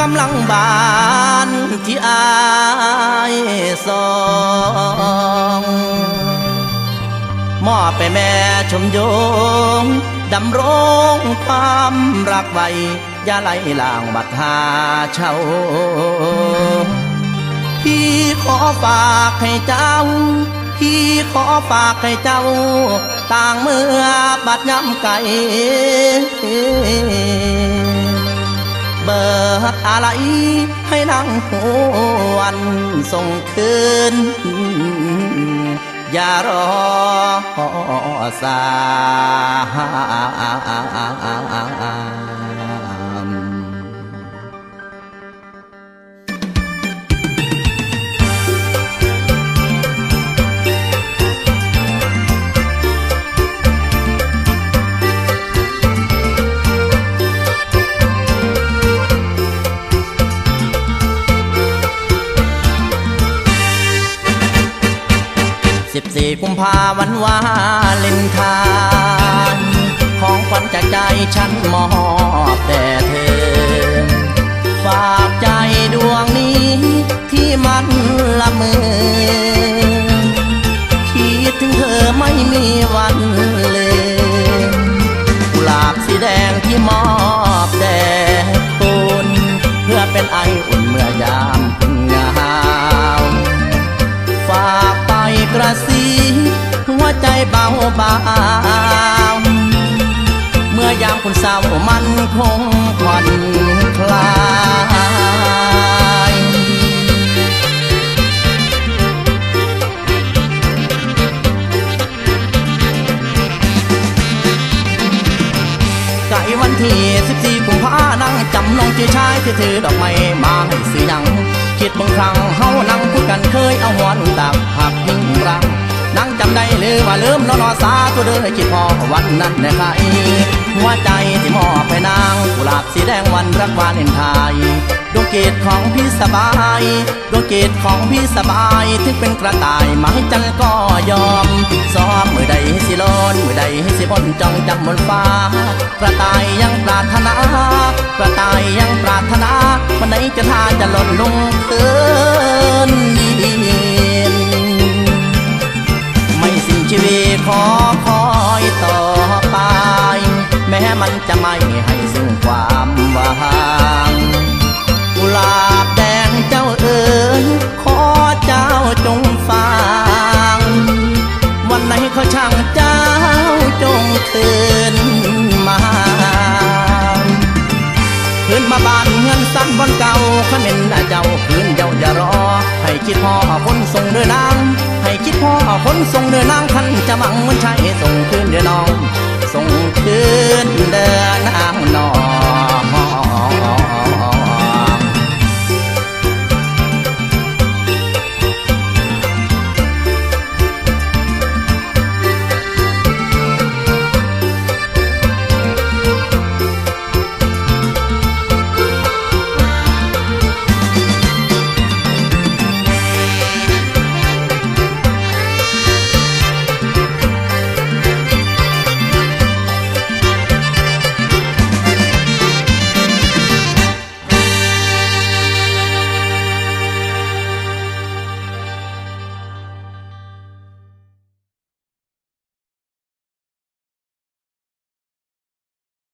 กำลังบานที่อายสองมอบไปแม่ชมโยมดำรงความรักไว้อย่าไหลลางบัดหาเช่าพี่ขอฝากให้เจ้า พี่ขอฝากให้เจ้า ต่างเมื่อบัดย้ำไก่ เบิดอะไรให้นั่งหวนส่งคืน อย่ารอสาย สิบสี่กุมภาวันวาเลนไทน์ของขวัญจากใจฉันมอบแต่เธอ ฝากใจดวงนี้ที่มันละเมอคิดถึงเธอไม่มีวันเลยกุหลาบสีแดงที่มอบแด่คุณเพื่อเป็นไออุ่นเมื่อยามาเบาเมื่อยามคุณเศร้ามันคงผ่อนคลายไก่วันที่14กุมภานั่งจำนองเจ้ชายที่ถือดอกไม้มาให้ซื้อหยังคิดบางครั้งเฮานั่งพูดกันเคยเอาหัวหนุนตักหักพิงรัง นั่งจำได้หรือว่าลืมแล้วนอสาตัวเด้อคิดพอวันนั้นแน่ใครหัวใจที่มอบให้นางกุหลาบสีแดงวันรักวาเลนไทน์ดวงเกตของพี่สบายดวงเกตของพี่สบายถึงเป็นกระต่ายไม้จันก็ยอมซ้อมมือใดให้สิโลนมือใดให้สิบนจ้องจำบนฟ้ากระต่ายยังปรารถนากระต่ายยังปรารถนาวันไหนจะท่าจะหล่นลงเคินดินไม่สิ้น ชีวิตขอคอยต่อไป แม้มันจะไม่ให้ซึ่งความหวางกุหลาบแดงเจ้าเอ๋ยขอเจ้าจงฟัง วันไหนเขาช่างเจ้าจงคืนมาคืนมาบ้านเงินสั้นบนเก่าขมิ้นเจ้าคืนเจ้าอย่ารอ ให้คิดพ่อคนส่งเดือนาง คิดพ่อคนส่งเดือนางคันจะมังมันใช่ส่งคืนเดือนน้อง ส่งคืนเดือนางนอง